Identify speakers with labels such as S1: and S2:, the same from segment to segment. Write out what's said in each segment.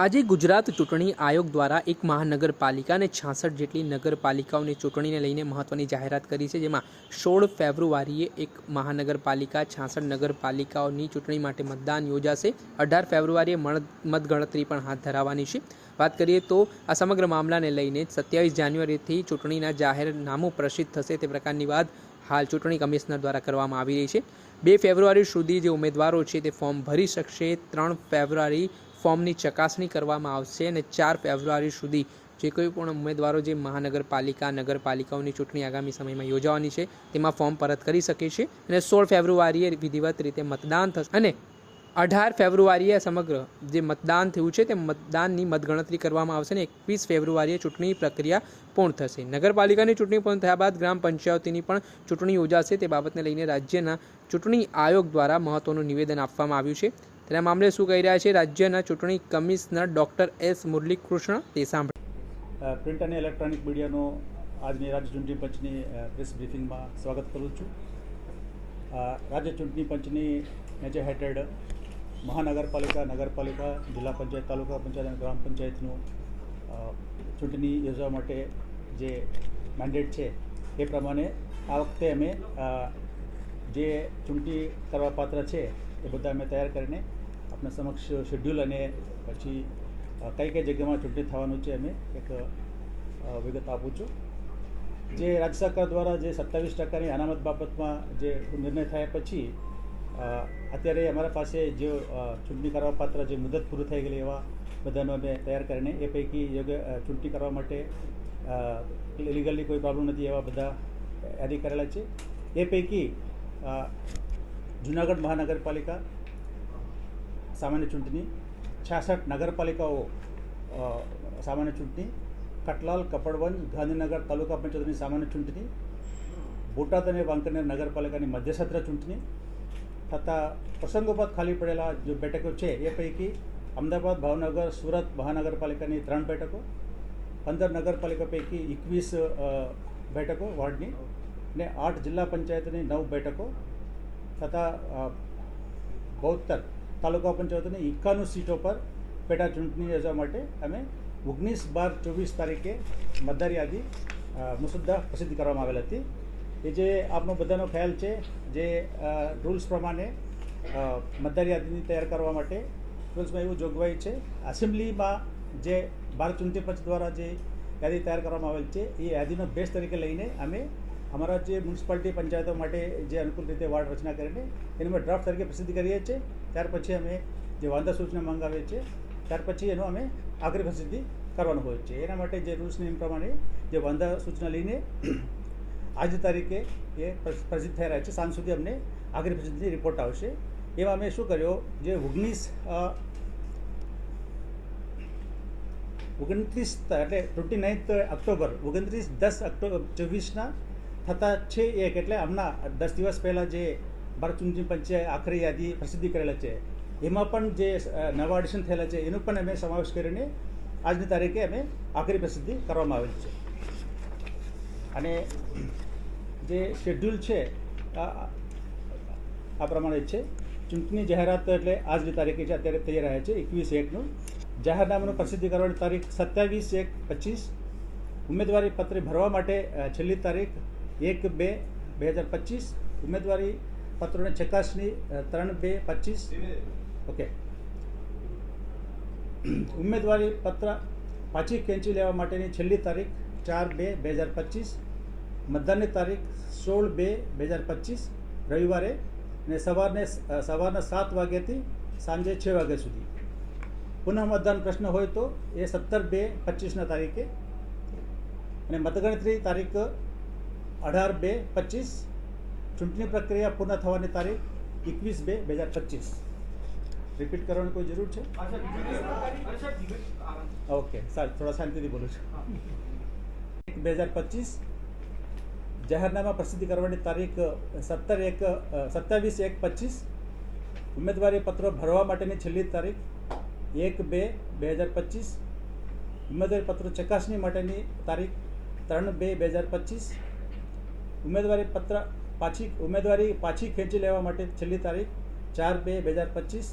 S1: આજે ગુજરાત ચૂંટણી આયોગ દ્વારા એક મહાનગરપાલિકા અને છાસઠ જેટલી નગરપાલિકાઓની ચૂંટણીને લઈને મહત્ત્વની જાહેરાત કરી છે, જેમાં સોળ ફેબ્રુઆરીએ એક મહાનગરપાલિકા છાસઠ નગરપાલિકાઓની ચૂંટણી માટે મતદાન યોજાશે. અઢાર ફેબ્રુઆરીએ મતગણતરી પણ હાથ ધરાવવાની છે. વાત કરીએ તો આ સમગ્ર મામલાને લઈને સત્યાવીસ જાન્યુઆરીથી ચૂંટણીના જાહેરનામું પ્રસિદ્ધ થશે તે પ્રકારની વાત હાલ ચૂંટણી કમિશનર દ્વારા કરવામાં આવી રહી છે. બે ફેબ્રુઆરી સુધી જે ઉમેદવારો છે તે ફોર્મ ભરી શકશે. ત્રણ ફેબ્રુઆરી ફોર્મની ચકાસણી કરવામાં આવશે અને ચાર ફેબ્રુઆરી સુધી જે કોઈ પણ ઉમેદવારો જે મહાનગરપાલિકા, નગરપાલિકાઓની ચૂંટણી આગામી સમયમાં યોજાવાની છે, તેમાં ફોર્મ પરત કરી શકે છે અને સોળ ફેબ્રુઆરીએ વિધિવત રીતે મતદાન થશે. અને અઢાર ફેબ્રુઆરીએ સમગ્ર જે મતદાન થયું છે, તે મતદાનની મતગણતરી કરવામાં આવશે અને એકવીસ ફેબ્રુઆરીએ ચૂંટણી પ્રક્રિયા પૂર્ણ થશે. નગરપાલિકાની ચૂંટણી પૂર્ણ થયા બાદ ગ્રામ પંચાયતીની પણ ચૂંટણી યોજાશે. તે બાબતને લઈને રાજ્યના ચૂંટણી આયોગ દ્વારા મહત્વનું નિવેદન આપવામાં આવ્યું છે. તેના મામલે શું કહી રહ્યા છે રાજ્યના ચૂંટણી કમિશનર ડોક્ટર એસ મુરલીકૃષ્ણ તે સાંભળે.
S2: પ્રિન્ટ અને ઇલેક્ટ્રોનિક મીડિયાનો આજની રાજ્ય ચૂંટણી પંચની પ્રેસ બ્રીફિંગમાં સ્વાગત કરું છું. રાજ્ય ચૂંટણી પંચની નેચર હેઠળ મહાનગરપાલિકા, નગરપાલિકા, જિલ્લા પંચાયત, તાલુકા પંચાયત અને ગ્રામ પંચાયતનું ચૂંટણી યોજવા માટે જે મેન્ડેટ છે એ પ્રમાણે આ વખતે અમે જે ચૂંટણી કરવા પાત્ર છે એ બધા અમે તૈયાર કરીને આપણા સમક્ષ શેડ્યુલ અને પછી કઈ કઈ જગ્યામાં ચૂંટણી થવાનું છે અમે એક વિગત આપું છું. જે રાજ્ય સરકાર દ્વારા જે સત્તાવીસ ટકાની અનામત બાબતમાં જે નિર્ણય થયા પછી અત્યારે અમારા પાસે જે ચૂંટણી કરવા પાત્ર જે મુદત પૂરું થઈ ગયેલી એવા બધાનો અમે તૈયાર કરીને એ પૈકી યોગ્ય ચૂંટણી કરવા માટે લીગલી કોઈ પ્રોબ્લેમ નથી એવા બધા યાદી કરેલા છે. એ પૈકી જુનાગઢ મહાનગરપાલિકા સામાન્ય ચૂંટણી છાસઠ નગરપાલિકાઓ સામાન્ય ચૂંટણી કટલાલ કપડવંજ ગાંધીનગર તાલુકા પંચાયતની સામાન્ય ચૂંટણી બોટાદ અને વાંકનેર નગરપાલિકાની મધ્યસત્ર ચૂંટણી તથા પ્રસંગોપાત ખાલી પડેલા જે બેઠકો છે એ પૈકી અમદાવાદ ભાવનગર સુરત મહાનગરપાલિકાની ત્રણ બેઠકો પંદર નગરપાલિકા પૈકી એકવીસ બેઠકો વોર્ડની ને આઠ જિલ્લા પંચાયતની નવ બેઠકો તથા બોતેર તાલુકા પંચાયતની એકાણું સીટો પર પેટા ચૂંટણી યોજવા માટે અમે ઓગણીસ બાર ચોવીસ તારીખે મતદાર યાદી મુસદ્દા પ્રસિદ્ધ કરવામાં આવેલ હતી. એ જે આપનો બધાનો ખ્યાલ છે, જે રૂલ્સ પ્રમાણે મતદાર યાદીની તૈયાર કરવા માટે રૂલ્સમાં એવું જોગવાઈ છે. એસેમ્બલીમાં જે ભારત ચૂંટણી પંચ દ્વારા જે યાદી તૈયાર કરવામાં આવેલ છે, એ યાદીનો બેસ તરીકે લઈને અમે અમારા જે મ્યુનિસિપાલિટી પંચાયતો માટે જે અનુકૂળ રીતે વાર્ડ રચના કરીને એને અમે ડ્રાફ્ટ તરીકે પ્રસિદ્ધ કરીએ છીએ. ત્યાર પછી અમે જે વાંધા સૂચના મંગાવીએ છીએ ત્યાર પછી એનો અમે આગ્રહ પ્રસિદ્ધિ કરવાનું હોય છે. એના માટે જે રૂલ્સ નિયમ પ્રમાણે જે વાંધા સૂચના લઈને આજ તારીખે એ પ્રસિદ્ધ થઈ રહ્યા છે, સાંજ સુધી અમને આગ્રહ પ્રસિદ્ધિ રિપોર્ટ આવશે. એમાં અમે શું કર્યો? જે ઓગણીસ ઓગણત્રીસ એટલે ટ્વેન્ટી નાઇન્થ ઓક્ટોબર ઓગણત્રીસ દસ ઓક્ટોબર ચોવીસના થતા છે એક એટલે હમણાં દસ દિવસ પહેલાં જે ભારત ચૂંટણી પંચે આખરી યાદી પ્રસિદ્ધિ કરેલા છે. એમાં પણ જે નવા એડિશન થયેલા છે, એનો પણ અમે સમાવેશ કરીને આજની તારીખે અમે આખરી પ્રસિદ્ધિ કરવામાં આવેલ છે. અને જે શેડ્યુલ છે આ પ્રમાણે છે. ચૂંટણી જાહેરાત એટલે આજની તારીખે છે, અત્યારે તૈયાર રહ્યા છે, એકવીસ એકનું. જાહેરનામાનું પ્રસિદ્ધિ કરવાની તારીખ સત્યાવીસ એક પચીસ. ઉમેદવારી પત્ર ભરવા માટે છેલ્લી તારીખ એક, બે બે હજાર પચીસ, ઉમેદવારી પત્રોની ચકાસણી ત્રણ, બે, પચીસ. ઓકે. ઉમેદવારી પત્ર પાછી ખેંચી લેવા માટેની છેલ્લી તારીખ ચાર, બે બે હજાર પચીસ, મતદાનની તારીખ સોળ, બે બે હજાર પચીસ, રવિવારે ને સવારને સવારના સાત વાગ્યાથી સાંજે છ વાગ્યા સુધી. પુનઃ મતદાન પ્રશ્ન હોય તો એ સત્તર, બે, પચીસના તારીખે. અને મતગણતરી તારીખ અઢાર બે પચીસ ચૂંટણી પ્રક્રિયા પૂર્ણ થવાની તારીખ એકવીસ બે બે હજાર પચીસ રિપીટ કરવાની કોઈ જરૂર છે ઓકે સારું થોડા શાંતિથી બોલું છું એક બે હજાર પચીસ જાહેરનામા પ્રસિદ્ધ કરવાની તારીખ સત્તર એક સત્યાવીસ એક પચીસ ઉમેદવારી પત્રો ભરવા માટેની છેલ્લી તારીખ એક બે બે હજાર પચીસ ઉમેદવારી પત્રો ચકાસણી માટેની તારીખ ત્રણ બે બે હજાર પચીસ ઉમેદવારી પત્ર પાછી, ઉમેદવારી પાછી ખેંચી લેવા માટે છેલ્લી તારીખ ચાર બે બે હજાર પચીસ,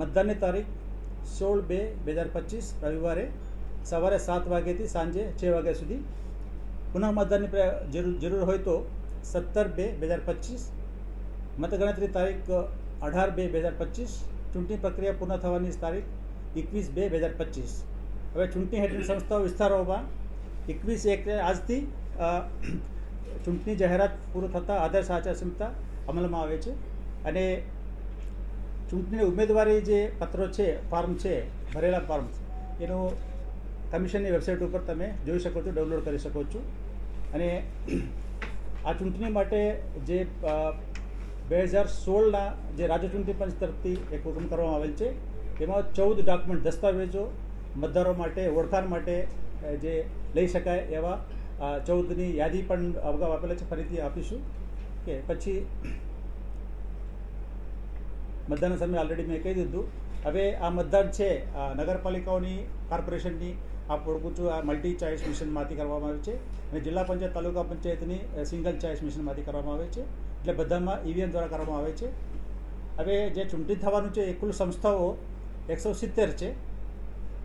S2: મતદાનની તારીખ સોળ બે બે હજાર પચીસ, રવિવારે સવારે સાત વાગ્યાથી સાંજે છ વાગ્યા સુધી. પુનઃ મતદાનની જરૂર જરૂર હોય તો સત્તર બે બે હજાર પચીસ, મતગણતરી તારીખ અઢાર બે બે હજાર પચીસ, ચૂંટણી પ્રક્રિયા પૂર્ણ થવાની તારીખ એકવીસ બે બે હજાર પચીસ. હવે ચૂંટણી હેઠળ સંસ્થાઓ વિસ્તારોમાં એકવીસ એક, આજથી ચૂંટણી જાહેરાત પૂરું થતાં આદર્શ આચારસંહિતા અમલમાં આવે છે. અને ચૂંટણી ઉમેદવારી જે પત્રો છે, ફોર્મ છે, ભરેલા ફોર્મ એનો કમિશનની વેબસાઇટ ઉપર તમે જોઈ શકો છો, ડાઉનલોડ કરી શકો છો. અને આ ચૂંટણી માટે જે બે હજાર સોળના જે રાજ્ય ચૂંટણી પંચ તરફથી એક હુકમ કરવામાં આવેલ છે. તેમાં ચૌદ ડોક્યુમેન્ટ, દસ્તાવેજો મતદારો માટે, ઓળખાણ માટે જે લઈ શકાય એવા ચૌદની યાદી પણ અગાઉ આપેલા છે, ફરીથી આપીશું. કે પછી મતદાન સમય ઓલરેડી મેં કહી દીધું. હવે આ મતદાન છે નગરપાલિકાઓની, કોર્પોરેશનની, આપ ઓળખું છું, આ મલ્ટી ચોઇસ મિશનમાંથી કરવામાં આવે છે અને જિલ્લા પંચાયત, તાલુકા પંચાયતની સિંગલ ચોઇસ મિશનમાંથી કરવામાં આવે છે. એટલે બધામાં ઈવીએમ દ્વારા કરવામાં આવે છે. હવે જે ચૂંટણી થવાનું છે, એ કુલ સંસ્થાઓ એકસો સિત્તેર છે.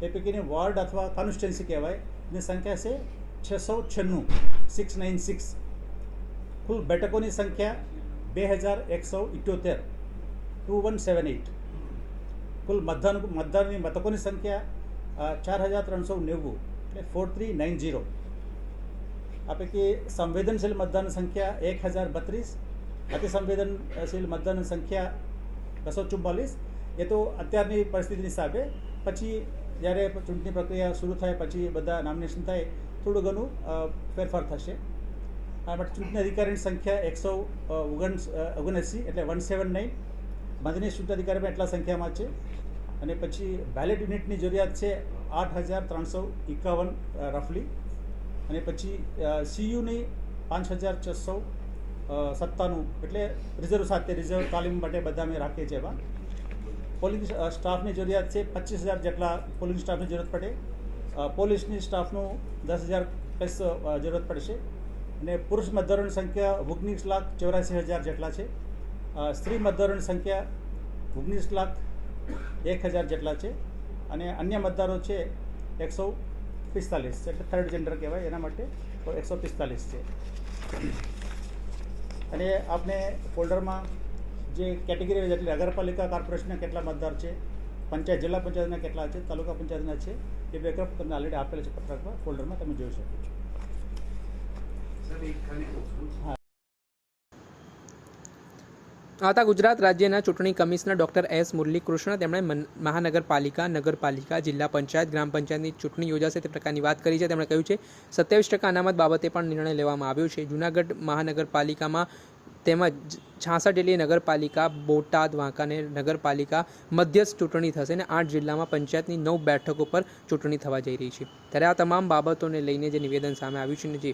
S2: એ પૈકીની વોર્ડ અથવા કોન્સ્ટિટ્યુન્સી કહેવાય. એની સંખ્યા છે છસો છન્નું સિક્સ નાઇન સિક્સ કુલ બેઠકોની સંખ્યા બે હજાર એકસો ઇઠ્યોતેર ટુ વન સેવન એટ કુલ મતદાન મતદાનની મતકોની સંખ્યા ચાર હજાર ત્રણસો નેવું, એટલે ફોર થ્રી નાઇન ઝીરો આ પૈકી સંવેદનશીલ મતદાન સંખ્યા એક હજાર બત્રીસ, અતિસંવેદનશીલ મતદાન સંખ્યા બસો ચુમ્માલીસ એ તો અત્યારની પરિસ્થિતિની હિસાબે, પછી જ્યારે ચૂંટણી પ્રક્રિયા શરૂ થાય, પછી બધા નોમિનેશન થાય થોડું ઘણું ફેરફાર થશે. માટે ચૂંટણી અધિકારીની સંખ્યા એકસો ઓગણ ઓગણએંસી એટલે વન સેવન નાઇન. મદની ચૂંટણી અધિકારીમાં એટલા સંખ્યામાં છે. અને પછી બેલેટ યુનિટની જરૂરિયાત છે આઠ હજાર ત્રણસો એકાવન રફલી અને પછી સીયુની પાંચ હજાર છસો સત્તાનું એટલે રિઝર્વ સાથે રિઝર્વ તાલીમ માટે બધા અમે રાખીએ છીએ એમાં પોલિંગ સ્ટાફની જરૂરિયાત છે પચીસ હજાર જેટલા પોલિંગ સ્ટાફની જરૂરત પડે. પોલીસની સ્ટાફનું દસ હજાર પ્લસ જરૂરત પડશે. અને પુરુષ મતદારોની સંખ્યા ઓગણીસ લાખ ચોરાસી હજાર જેટલા છે. સ્ત્રી મતદારોની સંખ્યા ઓગણીસ લાખ એક હજાર જેટલા છે. અને અન્ય મતદારો છે એકસો પિસ્તાલીસ, એટલે થર્ડ જેન્ડર કહેવાય. એના માટે એકસો પિસ્તાલીસ છે. અને આપણે ફોલ્ડરમાં જે કેટેગરી એટલે નગરપાલિકા કોર્પોરેશનના કેટલા મતદાર છે પંચાયત જિલ્લા પંચાયતના કેટલા છે તાલુકા પંચાયતના છે એ બેકઅપ તમને ઓલરેડી આપેલ છે પત્રકમાં ફોલ્ડરમાં તમે જોઈ શકો છો.
S1: આવતા ગુજરાત રાજ્યના ચૂંટણી કમિશનર ડોક્ટર એસ મુરલીકૃષ્ણ તેમણે મહાનગરપાલિકા નગરપાલિકા જિલ્લા પંચાયત ગ્રામ પંચાયતની ચૂંટણી યોજાશે તે પ્રકારની વાત કરી છે. તેમણે કહ્યું છે સત્યાવીસ ટકા અનામત બાબતે પણ નિર્ણય લેવામાં આવ્યો છે. જૂનાગઢ મહાનગરપાલિકામાં તેમજ છાસઠ જેટલી નગરપાલિકા, બોટાદ, વાંકાનેર નગરપાલિકા મધ્યસ્થ ચૂંટણી થશે અને આઠ જિલ્લામાં પંચાયતની નવ બેઠકો પર ચૂંટણી થવા જઈ રહી છે. ત્યારે આ તમામ બાબતોને લઈને જે નિવેદન સામે આવ્યું છે ને જે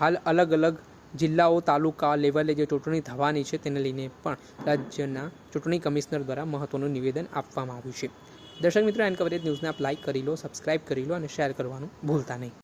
S1: હાલ અલગ અલગ જિલ્લાઓ, તાલુકા લેવલે જે ચૂંટણી થવાની છે તેને લઈને પણ રાજ્યના ચૂંટણી કમિશનર દ્વારા મહત્ત્વનું નિવેદન આપવામાં આવ્યું છે. દર્શક મિત્રો, એન કવરેજ ન્યૂઝને આપ લાઇક કરી લો, સબસ્ક્રાઇબ કરી લો અને શેર કરવાનું ભૂલતા નહીં.